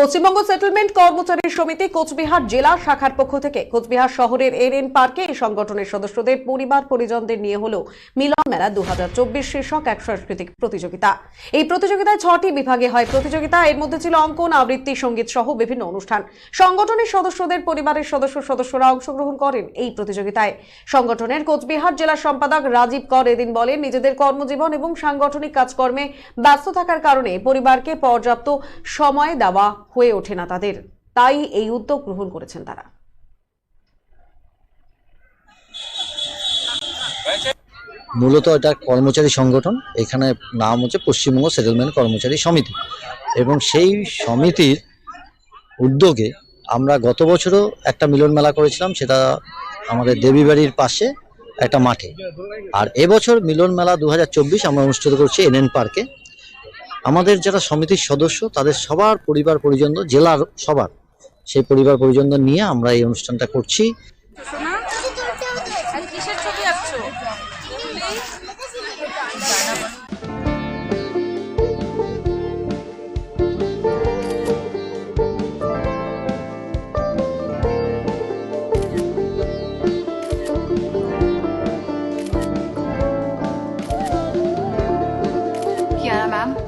Paschimbanga settlement কর্মচারী সমিতি কোচবিহার জেলা শাখার পক্ষ থেকে কোচবিহার শহরের এনএন পার্কে এই সংগঠনের সদস্যদের পরিবার পরিজনদের নিয়ে হল মিলন মেলা দু শীর্ষক এক সাংস্কৃতিক প্রতিযোগিতা। এই প্রতিযোগিতায় ছটি বিভাগে হয়। প্রতিযোগিতা এর মধ্যে ছিল অঙ্কন, আবৃত্তি, সংগীত সহ বিভিন্ন অনুষ্ঠান। সংগঠনের সদস্যদের পরিবারের সদস্য সদস্যরা অংশগ্রহণ করেন এই প্রতিযোগিতায়। সংগঠনের কোচবিহার জেলা সম্পাদক রাজীব কর এদিন বলেন, নিজেদের কর্মজীবন এবং সাংগঠনিক কাজকর্মে ব্যস্ত থাকার কারণে পরিবারকে পর্যাপ্ত সময় দেওয়া হয়ে ওঠে না তাদের। তাই এই উদ্যোগ গ্রহণ করেছেন তারা। মূলত এটা কর্মচারী সংগঠন, এখানে নাম হচ্ছে পশ্চিমবঙ্গ সেটেলমেন্ট কর্মচারী সমিতি। এবং সেই সমিতির উদ্যোগে আমরা গত বছরও একটা মিলন মেলা করেছিলাম, সেটা আমাদের দেবীবাড়ির পাশে একটা মাঠে। আর এবছর মিলন মেলা দু হাজার চব্বিশ আমরা অনুষ্ঠিত করছি এনএন পার্কে। আমাদের যারা সমিতির সদস্য তাদের সবার পরিবার পরিজন জেলার সবার সেই পরিবার পরিজন নিয়ে আমরা এই অনুষ্ঠানটা করছি। Kiara ma'am,